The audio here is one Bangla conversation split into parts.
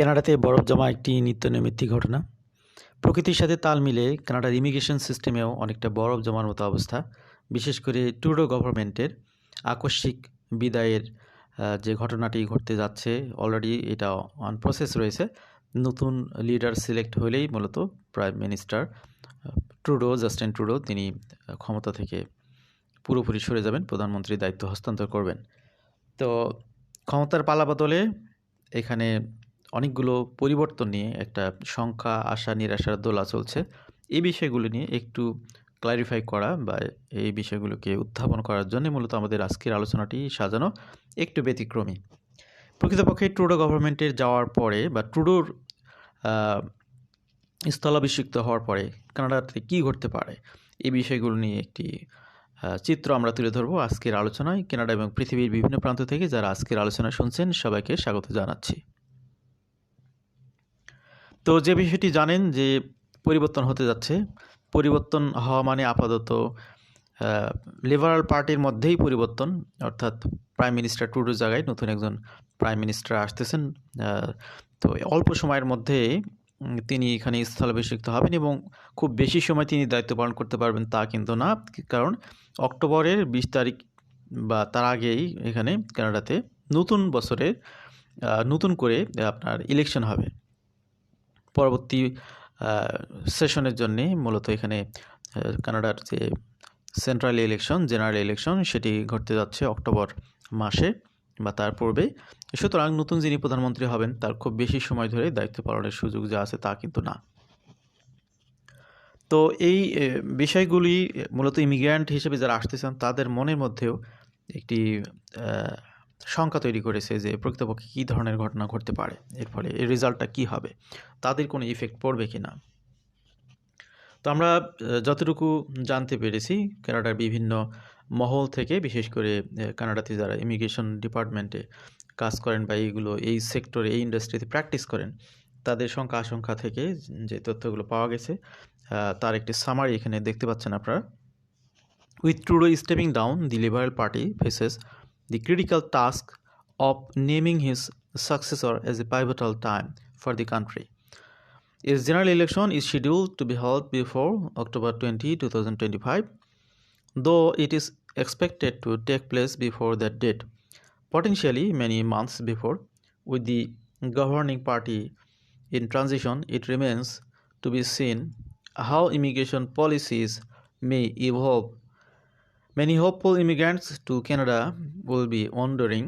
কানাডাতে বরফ জমা একটি নিত্যনৈমিত্তিক ঘটনা। প্রকৃতির সাথে তাল মিলে কানাডার ইমিগ্রেশন সিস্টেমেও অনেকটা বরফ জমার মতো অবস্থা। বিশেষ করে ট্রুডো গভর্নমেন্টের আকস্মিক বিদায়ের যে ঘটনাটি ঘটতে যাচ্ছে, অলরেডি এটা অন প্রসেস রয়েছে। নতুন লিডার সিলেক্ট হলেই মূলত prime minister Trudeau, Justin Trudeau, তিনি ক্ষমতা থেকে পুরোপুরি সরে যাবেন, প্রধানমন্ত্রীর দায়িত্ব হস্তান্তর করবেন। তো ক্ষমতার পালা বদলে এখানে অনেকগুলো পরিবর্তন নিয়ে একটা সংখ্যা, আশা, নিরাশার দোলা চলছে। এই বিষয়গুলো নিয়ে একটু ক্লারিফাই করা বা এই বিষয়গুলোকে উত্থাপন করার জন্য মূলত আমাদের আজকের আলোচনাটি সাজানো একটু ব্যতিক্রমী। প্রকৃতপক্ষে ট্রুডো গভর্নমেন্টের যাওয়ার পরে বা ট্রুডোর স্থলাভিষিক্ত হওয়ার পরে কানাডাতে কী ঘটতে পারে? এই বিষয়গুলো নিয়ে একটি চিত্র আমরা তুলে ধরবো আজকের আলোচনায়। কানাডা এবং পৃথিবীর বিভিন্ন প্রান্ত থেকে যারা আজকের আলোচনা শুনছেন সবাইকে স্বাগত জানাচ্ছি। তো যে বিষয়টি জানেন যে পরিবর্তন হতে যাচ্ছে পরিবর্তন হওয়া মানে আপাতত লিবারাল পার্টির মধ্যেই পরিবর্তন অর্থাৎ প্রাইম মিনিস্টার টুডুর জায়গায় নতুন একজন প্রাইম মিনিস্টার আসতেছেন তো অল্প সময়ের মধ্যে তিনি এখানে স্থলাভিষিক্ত হবেন এবং খুব বেশি সময় তিনি দায়িত্ব পালন করতে পারবেন তা কিন্তু না কারণ অক্টোবরের বিশ তারিখ বা তার আগেই এখানে কানাডাতে নতুন বছরে আহ, নতুন করে আপনার ইলেকশন হবে। পরবর্তী সেশনের জন্যে মূলত এখানে কানাডার যে সেন্ট্রাল ইলেকশন জেনারেল ইলেকশন সেটি ঘটতে যাচ্ছে অক্টোবর মাসে বা তার পূর্বে। সুতরাং নতুন যিনি প্রধানমন্ত্রী হবেন, তার খুব বেশি সময় ধরে দায়িত্ব পালনের সুযোগ যা আছে তা কিন্তু না। তো এই বিষয়গুলি মূলত ইমিগ্র্যান্ট হিসেবে যারা আসতেছেন তাদের মনের মধ্যেও একটি শঙ্কা তৈরি করেছে যে প্রকৃতপক্ষে কী ধরনের ঘটনা ঘটতে পারে? এর ফলে এর রেজাল্টটা কী হবে? তাদের কোনো ইফেক্ট পড়বে কি না? তো আমরা যতটুকু জানতে পেরেছি, কানাডার বিভিন্ন মহল থেকে, বিশেষ করে কানাডাতে যারা ইমিগ্রেশন ডিপার্টমেন্টে কাজ করেন বা এইগুলো, এই সেক্টরে, এই ইন্ডাস্ট্রিতে প্র্যাকটিস করেন, তাদের সংখ্যা আশঙ্কা থেকে যে তথ্যগুলো পাওয়া গেছে তার একটি সামারি এখানে দেখতে পাচ্ছেন আপনারা। With Trudeau stepping down the liberal party faces the critical task of naming his successor as a pivotal time for the country. His general election is scheduled to be held before October 20, 2025, though it is expected to take place before that date, potentially many months before. With the governing party in transition, it remains to be seen how immigration policies may evolve Many hopeful immigrants to Canada will be wondering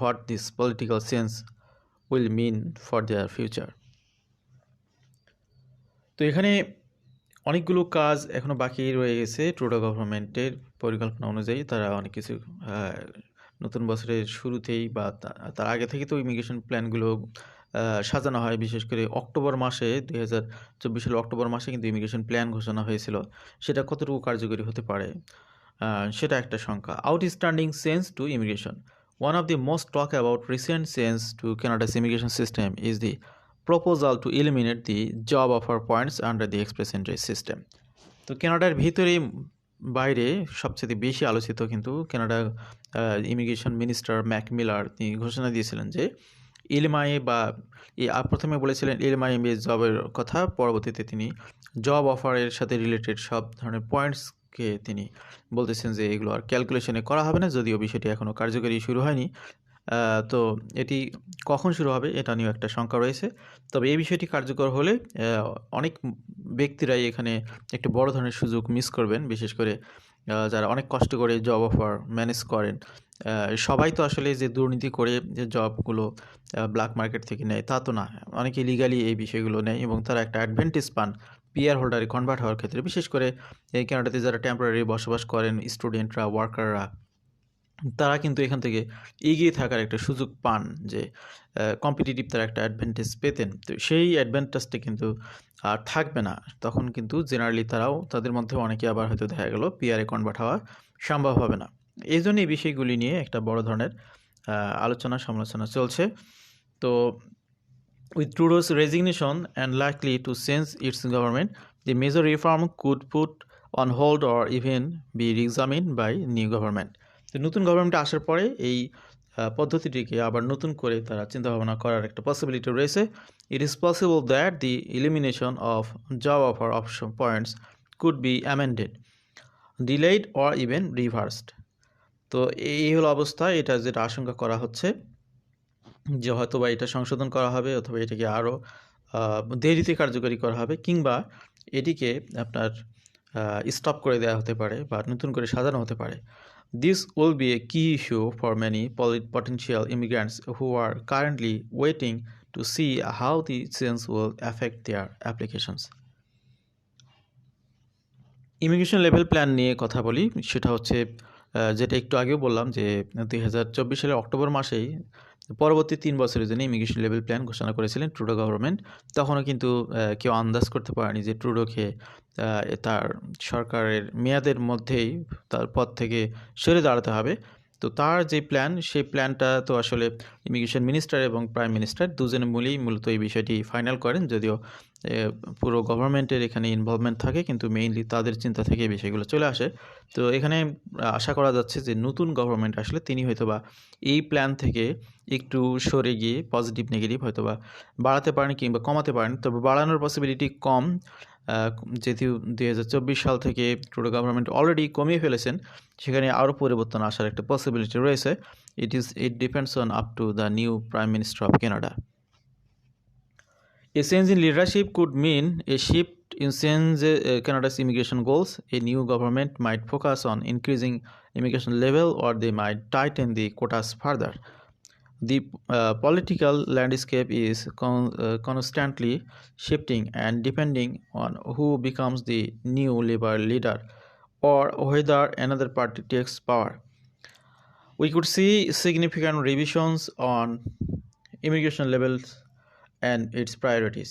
what this political sense will mean for their future. তো এখানে অনেকগুলো কাজ এখনও বাকি রয়ে গেছে। ট্রুডো গভর্নমেন্টের পরিকল্পনা অনুযায়ী তারা অনেক কিছু নতুন বছরের শুরুতেই বা তার আগে থেকে তো ইমিগ্রেশন প্ল্যানগুলো সাজানো হয়। বিশেষ করে অক্টোবর মাসে, দুই হাজার চব্বিশ সালের অক্টোবর মাসে কিন্তু ইমিগ্রেশন প্ল্যান ঘোষণা হয়েছিল। সেটা কতটুকু কার্যকরী হতে পারে? সেটা একটা সংখ্যা। Outstanding change to immigration one of the most talk about recent change to Canada's immigration system is the proposal to eliminate the job offer points under the express entry system তো কানাডার ভিতরে বাইরে সবচেয়ে বেশি আলোচিত কিন্তু Canada immigration minister Marc Miller তিনি ঘোষণা দিয়েছিলেন যে এলএমআই বা প্রথমে বলেছিলেন এলএমআই এম জবের কথা, পরবর্তীতে তিনি জব অফারের সাথে রিলেটেড সব ধরনের পয়েন্টসকে তিনি বলতেছেন যে এগুলো আর ক্যালকুলেশনে করা হবে না, যদিও বিষয়টি এখনও কার্যকরী শুরু হয়নি। তো এটি কখন শুরু হবে এটা নিয়েও একটা শঙ্কা রয়েছে। তবে এই বিষয়টি কার্যকর হলে অনেক ব্যক্তিরাই এখানে একটু বড় ধরনের সুযোগ মিস করবেন। বিশেষ করে যারা অনেক কষ্ট করে জব অফার ম্যানেজ করেন সবাই তো আসলে যে দুর্নীতি করে যে জবগুলো ব্ল্যাক মার্কেট থেকে নেয় তা তো না। অনেকে লিগালি এই বিষয়গুলো নেয় এবং তারা একটা অ্যাডভান্টেজ পান। পিআর হোল্ডারে কনভার্ট হওয়ার ক্ষেত্রে, বিশেষ করে এই কানাডাতে যারা টেম্পোরারি বসবাস করেন স্টুডেন্টরা ওয়ার্কাররা তারা কিন্তু এখান থেকে এগিয়ে থাকার একটা সুযোগ পান যে কম্পিটিটিভ তারা একটা অ্যাডভান্টেজ পেতেন। তো সেই অ্যাডভান্টেজটা কিন্তু আর থাকবে না। তখন কিন্তু জেনারেলি তারাও তাদের মধ্যে অনেকে আবার হয়তো দেখা গেল পিআরে কনভার্ট হওয়া সম্ভব হবে না। এই জন্য এই বিষয়গুলি নিয়ে একটা বড় ধরনের আলোচনা সমালোচনা চলছে। তো With Trudeau's resignation and likely to change its government, the major reform could put on hold or even be re-examined by new government. তো নতুন গভর্নমেন্ট আসার পরে এই পদ্ধতিটিকে আবার নতুন করে তারা চিন্তাভাবনা করার একটা পসিবিলিটি রয়েছে। It is possible that the elimination of job offer option points could be amended delayed or even reversed তো এই হলো অবস্থা এটা যেটা আশঙ্কা করা হচ্ছে। যে হয়তো বা এটা সংশোধন করা হবে অথবা এটাকে আরও দেরিতে কার্যকরী করা হবে কিংবা এটিকে আপনার স্টপ করে দেওয়া হতে পারে বা নতুন করে সাজানো হতে পারে। This will be a key issue for many potential immigrants who are currently waiting to see how the change will affect their applications immigration level plan নিয়ে কথা বলি, সেটা হচ্ছে যেটা একটু আগেও বললাম যে দুই হাজার চব্বিশ সালের অক্টোবর মাসেই পরবর্তী তিন বছরের জন্য ইমিগ্রেশন লেভেল প্ল্যান ঘোষণা করেছিলেন ট্রুডো গভর্নমেন্ট তখনও কিন্তু কেউ আন্দাজ করতে পারেনি যে ট্রুডোকে তার সরকারের মেয়াদের মধ্যেই তার পদ থেকে সরে দাঁড়াতে হবে। তো তার যে প্ল্যান সেই প্ল্যানটা তো আসলে ইমিগ্রেশন মিনিস্টার এবং প্রাইম মিনিস্টার দুজনে মিলেই মূলত এই বিষয়টি ফাইনাল করেন। যদিও পুরো গভর্নমেন্টের এখানে ইনভলভমেন্ট থাকে, কিন্তু মেইনলি তাদের চিন্তা থেকে বিষয়গুলো চলে আসে। তো এখানে আশা করা যাচ্ছে যে নতুন গভর্নমেন্ট আসলে তিনি হয়তোবা এই প্ল্যান থেকে একটু সরে গিয়ে পজিটিভ নেগেটিভ হয়তোবা বাড়াতে পারেন কিংবা কমাতে পারেন। তবে বাড়ানোর পসিবিলিটি কম যেহেতু দুই হাজার চব্বিশ সাল থেকে ট্রুডো গভর্নমেন্ট অলরেডি কমিয়ে ফেলেছেন, সেখানে আরও পরিবর্তন আসার একটা পসিবিলিটি রয়েছে। It is it depends on up to the new prime minister of Canada A change in leadership could mean a shift in change, uh, Canada's immigration goals. A new government might focus on increasing immigration level or they might tighten the quotas further. The uh, political landscape is con- uh, constantly shifting and depending on who becomes the new Labour leader or whether another party takes power. We could see significant revisions on immigration levels and its priorities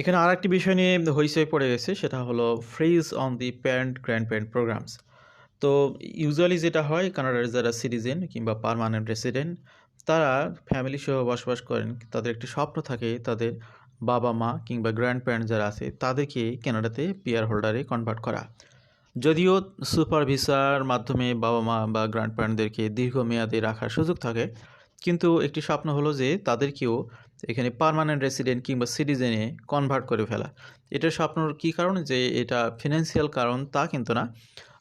এখানে আর একটি বিষয় নিয়ে হইচই পড়ে গেছে, সেটা হলো freeze on the parent grand parent programs তো ইউজুয়ালি যেটা হয়, কানাডার যারা সিটিজেন কিংবা পারমানেন্ট রেসিডেন্ট তারা ফ্যামিলি সহ বসবাস করেন, তাদের একটি স্বপ্ন থাকে তাদের বাবা মা কিংবা গ্র্যান্ড প্যারেন্ট যারা আছে, তাদেরকে কানাডাতে পিয়ার হোল্ডারে কনভার্ট করা। যদিও সুপার ভিসার মাধ্যমে বাবা মা বা গ্র্যান্ড প্যারেন্টদেরকে দীর্ঘমেয়াদে রাখার সুযোগ থাকে কিন্তু একটি স্বপ্ন হলো যে তাদেরকেও এখানে পারমানেন্ট রেসিডেন্ট কিংবা সিটিজেনে কনভার্ট করে ফেলা। এটা স্বপ্নর কী কারণ? যে এটা ফিনান্সিয়াল কারণ, তা কিন্তু না।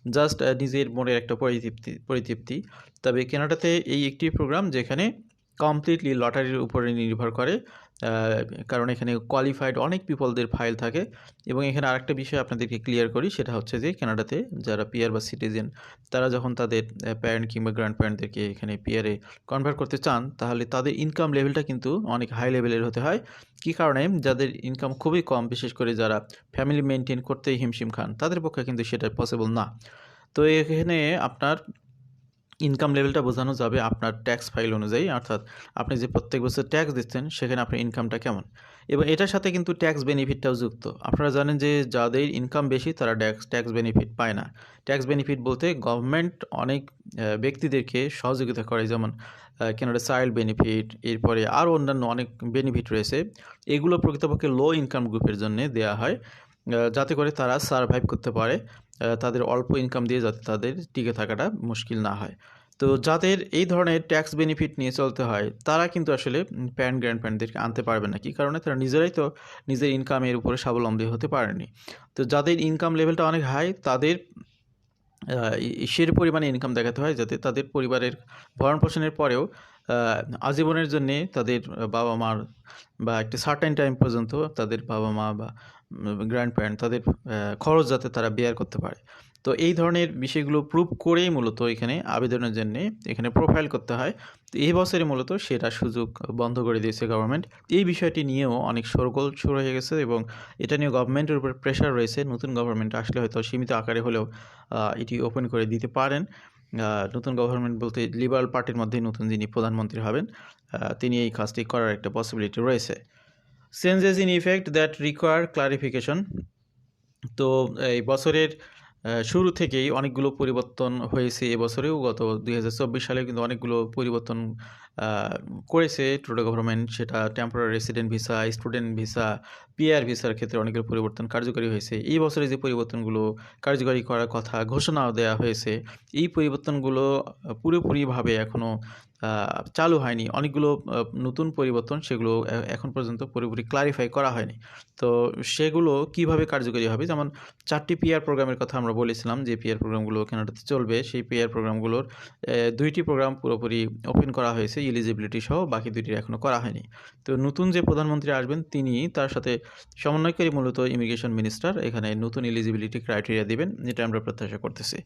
জাস্ট নিজের মনের একটা পরিতৃপ্তি পরিতৃপ্তি। তবে কেনাডাতে এই একটি প্রোগ্রাম যেখানে কমপ্লিটলি লটারির উপরে নির্ভর করে কারণ এখানে কোয়ালিফাইড অনেক পিপলদের ফাইল থাকে এবং এখানে আরেকটা বিষয় আপনাদেরকে ক্লিয়ার করি, সেটা হচ্ছে যে কানাডাতে যারা পিয়ার বা সিটিজেন তারা যখন তাদের প্যারেন্ট কিংবা গ্র্যান্ড প্যারেন্টদেরকে এখানে পিয়ারে কনভার্ট করতে চান, তাহলে তাদের ইনকাম লেভেলটা কিন্তু অনেক হাই লেভেলের হতে হয়। কী কারণে? যাদের ইনকাম খুবই কম, বিশেষ করে যারা ফ্যামিলি মেনটেন করতেই হিমশিম খান, তাদের পক্ষে কিন্তু সেটা পসিবল না। তো এখানে আপনার ইনকাম লেভেলটা বোঝানো যাবে আপনার ট্যাক্স ফাইল অনুযায়ী, অর্থাৎ আপনি যে প্রত্যেক বছর ট্যাক্স দিচ্ছেন, সেখানে আপনার ইনকামটা কেমন? এবং এটার সাথে কিন্তু ট্যাক্স বেনিফিটটাও যুক্ত। আপনারা জানেন যে যাদের ইনকাম বেশি, তারা ট্যাক্স ট্যাক্স বেনিফিট পায় না। ট্যাক্স বেনিফিট বলতে গভর্নমেন্ট অনেক ব্যক্তিদেরকে সহযোগিতা করে, যেমন কেনাডা চাইল্ড বেনিফিট এরপরে আরও অন্যান্য অনেক বেনিফিট রয়েছে। এগুলো প্রকৃতপক্ষে লো ইনকাম গ্রুপের জন্য দেওয়া হয় যাতে করে তারা সারভাইভ করতে পারে। তাদের অল্প ইনকাম দিয়ে যাতে তাদের টিকে থাকাটা মুশকিল না হয়। তো যাদের এই ধরনের ট্যাক্স বেনিফিট নিয়ে চলতে হয়, তারা কিন্তু আসলে প্যান্ট গ্র্যান্ড প্যান্টদেরকে আনতে পারবে না। কি কারণে? তারা নিজেরাই তো নিজের ইনকামের উপরে স্বাবলম্বী হতে পারেনি। তো যাদের ইনকাম লেভেলটা অনেক হাই তাদের সের পরিমাণে ইনকাম দেখাতে হয় যাতে তাদের পরিবারের ভরণ পোষণের পরেও আজীবনের জন্যে তাদের বাবা মার বা একটি সার্টেন টাইম পর্যন্ত তাদের বাবা মা বা গ্র্যান্ড প্যারেন্ট তাদের খরচ যাতে তারা বেয়ার করতে পারে। তো এই ধরনের বিষয়গুলো প্রুভ করেই মূলত এখানে আবেদনের জন্য এখানে প্রোফাইল করতে হয়। তো এই বছরে মূলত সেটা সুযোগ বন্ধ করে দিয়েছে গভর্নমেন্ট এই বিষয়টি নিয়েও অনেক সরগোল শুরু হয়ে গেছে এবং এটা নিয়ে গভর্নমেন্টের উপর প্রেশার রয়েছে। নতুন গভর্নমেন্ট আসলে হয়তো সীমিত আকারে হলেও এটি ওপেন করে দিতে পারেন। নতুন গভর্নমেন্ট বলতে লিবারাল পার্টির মধ্যেই নতুন যিনি প্রধানমন্ত্রী হবেন তিনি এই কাজটি করার একটা পসিবিলিটি রয়েছে। Changes in effect that require clarification তো, এই বছরের শুরু থেকেই অনেকগুলো পরিবর্তন হয়েছে। এবছরেও গত দুই হাজার চব্বিশ সালে কিন্তু অনেকগুলো পরিবর্তন করেছে ট্রুডো গভর্নমেন্ট সেটা temporary resident visa student visa PR ভিসার ক্ষেত্রে অনেকের পরিবর্তন কার্যকরী হয়েছে। এই বছরে যে পরিবর্তনগুলো কার্যকরী করার কথা ঘোষণাও দেওয়া হয়েছে, এই পরিবর্তনগুলো পুরোপুরিভাবে এখনও চালু হয়নি। অনেকগুলো নতুন পরিবর্তন সেগুলো এখন পর্যন্ত পুরোপুরি ক্লারিফাই করা হয়নি। তো সেগুলো কীভাবে কার্যকরী হবে? যেমন চারটি পিআর প্রোগ্রামের কথা আমরা বলেছিলাম, যে পিআর প্রোগ্রামগুলো কানাডাতে চলবে, সেই পিআর প্রোগ্রামগুলোর দুইটি প্রোগ্রাম পুরোপুরি ওপেন করা হয়েছে। এলিজিবিলিটি সহ বাকি দুইটি এখনও করা হয়নি। তো নতুন যে প্রধানমন্ত্রী আসবেন, তিনি তার সাথে সমন্বয়কারী মূলত ইমিগ্রেশন মিনিস্টার এখানে নতুন এলিজিবিলিটি ক্রাইটেরিয়া দিবেন এটা আমরা প্রত্যাশা করতেছি।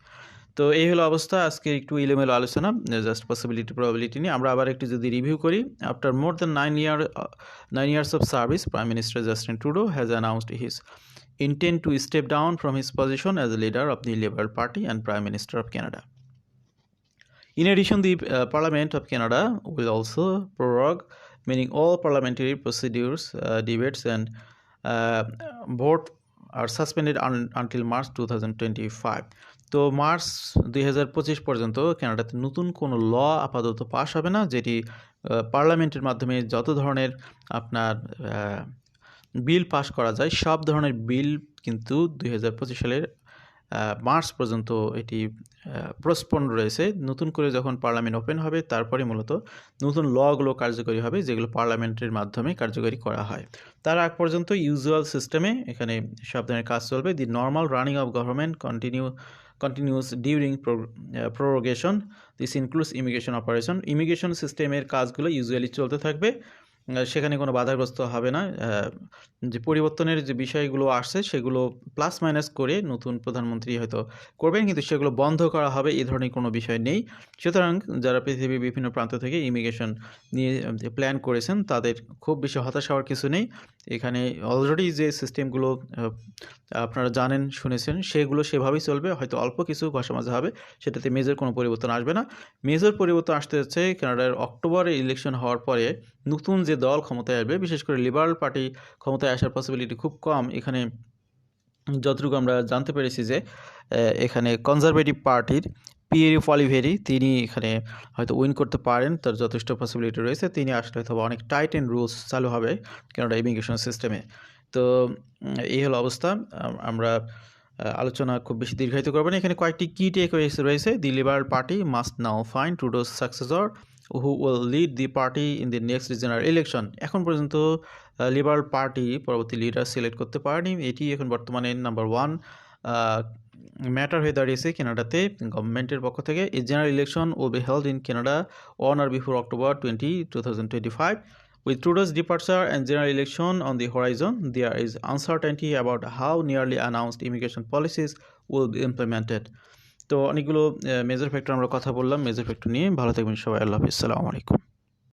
তো এই হলো অবস্থা। আজকে একটু ইলেমেলো আলোচনা জাস্ট পসিবিলিটি প্রবাবিলিটি নিয়ে। আমরা আবার একটু যদি রিভিউ করি after more than nine year nine years of service prime minister Justin Trudeau has announced his intent to step down from his position as a leader of the Liberal Party and Prime Minister of Canada. In addition, the uh, Parliament of Canada will also prorogue, meaning all parliamentary procedures, uh, debates, and uh, vote are suspended un- until March 2025. তো মার্চ দুই হাজার পঁচিশ পর্যন্ত কানাডাতে নতুন কোনো ল আপাতত পাশ হবে না যেটি পার্লামেন্টের মাধ্যমে যত ধরনের আপনার বিল পাশ করা যায় সব ধরনের বিল কিন্তু দুই হাজার পঁচিশ সালের মার্চ পর্যন্ত এটি প্রস্পন রয়েছে। নতুন করে যখন পার্লামেন্ট ওপেন হবে, তারপরে মূলত নতুন লগুলো কার্যকরী হবে, যেগুলো পার্লামেন্টের মাধ্যমে কার্যকরী করা হয়। তার আগ পর্যন্ত ইউজুয়াল সিস্টেমে এখানে সব ধরনের কাজ চলবে। The normal running of government continue continues during prorogation this includes immigration operation immigration সিস্টেমের কাজগুলো ইউজুয়ালি চলতে থাকবে। সেখানে কোনো বাধাগ্রস্ত হবে না। যে পরিবর্তনের যে বিষয়গুলো আসছে, সেগুলো প্লাস মাইনাস করে নতুন প্রধানমন্ত্রী হয়তো করবেন, কিন্তু সেগুলো বন্ধ করা হবে এই ধরনের কোনো বিষয় নেই। সুতরাং যারা পৃথিবীর বিভিন্ন প্রান্ত থেকে ইমিগ্রেশন নিয়ে প্ল্যান করেছেন, তাদের খুব বেশি হতাশ হওয়ার কিছু নেই। এখানে অলরেডি যে সিস্টেমগুলো আপনারা জানেন, শুনেছেন, সেগুলো সেভাবেই চলবে। হয়তো অল্প কিছু ঘষা মাজা হবে, সেটাতে মেজর কোনো পরিবর্তন আসবে না। মেজর পরিবর্তন আসতে যাচ্ছে, কানাডার অক্টোবরে ইলেকশন হওয়ার পরে নতুন যে দল ক্ষমতায় আসবে, বিশেষ করে লিবারাল পার্টি ক্ষমতায় আসার পসিবিলিটি খুব কম। এখানে যতটুকু আমরা জানতে পেরেছি যে এখানে কনজারভেটিভ পার্টির পিয়েরি ফলিভেরি তিনি এখানে হয়তো উইন করতে পারেন, তার যথেষ্ট পসিবিলিটি রয়েছে। তিনি আসলে হয়তো অনেক টাইট অ্যান্ড রুলস চালু হবে কানাডা ইমিগ্রেশন সিস্টেমে তো, এই হলো অবস্থা। আমরা আলোচনা খুব বেশি দীর্ঘায়িত করব না। এখানে কয়েকটি কি টেক রয়েছে। The Liberal Party must now find Trudeau's successor who will lead the party in the next regional election এখন পর্যন্ত লিবারাল পার্টি পরবর্তী লিডার সিলেক্ট করতে পারেনি। এটি এখন বর্তমানে নাম্বার ওয়ান ম্যাটার হয়ে দাঁড়িয়েছে কেনাডাতে গভর্নমেন্টের পক্ষ থেকে। এই general election will be held in Canada on or before October twenty two thousand twenty five With Trudeau's departure and general election on the horizon, there is uncertainty about how nearly announced immigration policies will be implemented. তো অনেকগুলো মেজর ফ্যাক্টর আমরা কথা বললাম। মেজর ফ্যাক্টর নিয়ে ভালো থাকবেন সবাই। আল্লাহ হাফিজ। আলাইকুম।